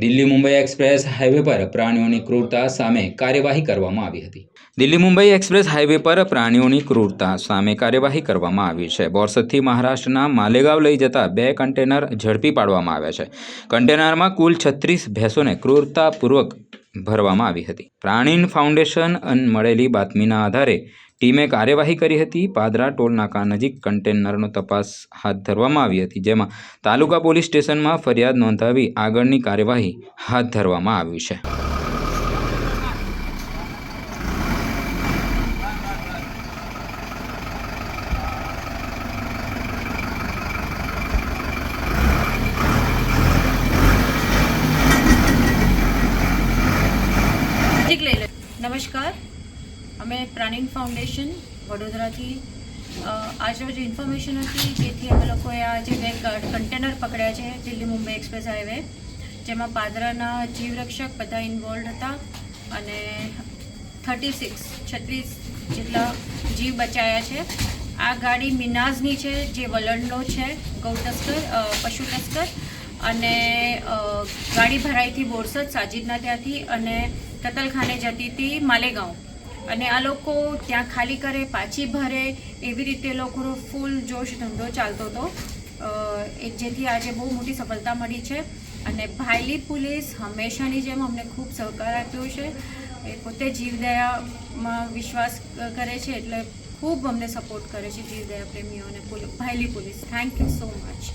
Delhi Mumbai express highway પર પ્રાણીઓની ક્રૂરતા સામે કાર્યવાહી કરવામાં આવી હતી. દિલ્હી મુંબઈ એક્સપ્રેસ હાઈવે પર પ્રાણીઓની ક્રૂરતા સામે કાર્યવાહી કરવામાં આવી છે. બોરસદથી મહારાષ્ટ્રના માલેગાંવ લઈ જતા બે કન્ટેનર ઝડપી પાડવામાં આવ્યા છે. કન્ટેનરમાં કુલ છત્રીસ ભેંસોને ક્રૂરતાપૂર્વક ભરવામાં આવી હતી. પ્રાણીન ફાઉન્ડેશન મળેલી બાતમીના આધારે ટીમે કાર્યવાહી કરી હતી. પાદરા ટોલનાકા નજીક કન્ટેનરનો તપાસ હાથ ધરવામાં આવી હતી, જેમાં તાલુકા પોલીસ સ્ટેશનમાં ફરિયાદ નોંધાવી આગળની કાર્યવાહી હાથ ધરવામાં આવી છે નજીક લઈ લે નમસ્કાર. અમે પ્રાણીન ફાઉન્ડેશન વડોદરાથી આજરોજ ઇન્ફોર્મેશન હતી જેથી અમે લોકોએ આ જે બે કન્ટેનર પકડ્યા છે, દિલ્હી મુંબઈ એક્સપ્રેસ હાઈવે, જેમાં પાદરાના જીવરક્ષક બધા ઇન્વોલ્વ હતા અને થર્ટી સિક્સ, છત્રીસ જેટલા જીવ બચાયા છે. આ ગાડી મિનાઝની છે, જે વલણનો છે ગૌ તસ્કર પશુ તસ્કર. અને ગાડી ભરાઈથી બોરસદ સાજિદના ત્યાંથી અને કતલખાને જતી હતી માલેગાંવ. અને આ લોકો ત્યાં ખાલી કરે પાછી ભરે એવી રીતે લોકોનો ફૂલ જોશ ધંધો ચાલતો હતો. અ, એ જેથી આજે બહુ મોટી સફળતા મળી છે. અને ભાયલી પોલીસ હંમેશાની જેમ અમને ખૂબ સહકાર આપ્યો છે. એ પોતે જીવદયામાં વિશ્વાસ કરે છે એટલે ખૂબ અમને સપોર્ટ કરે છે જીવદયા પ્રેમીઓને Bhayli police. Thank you so much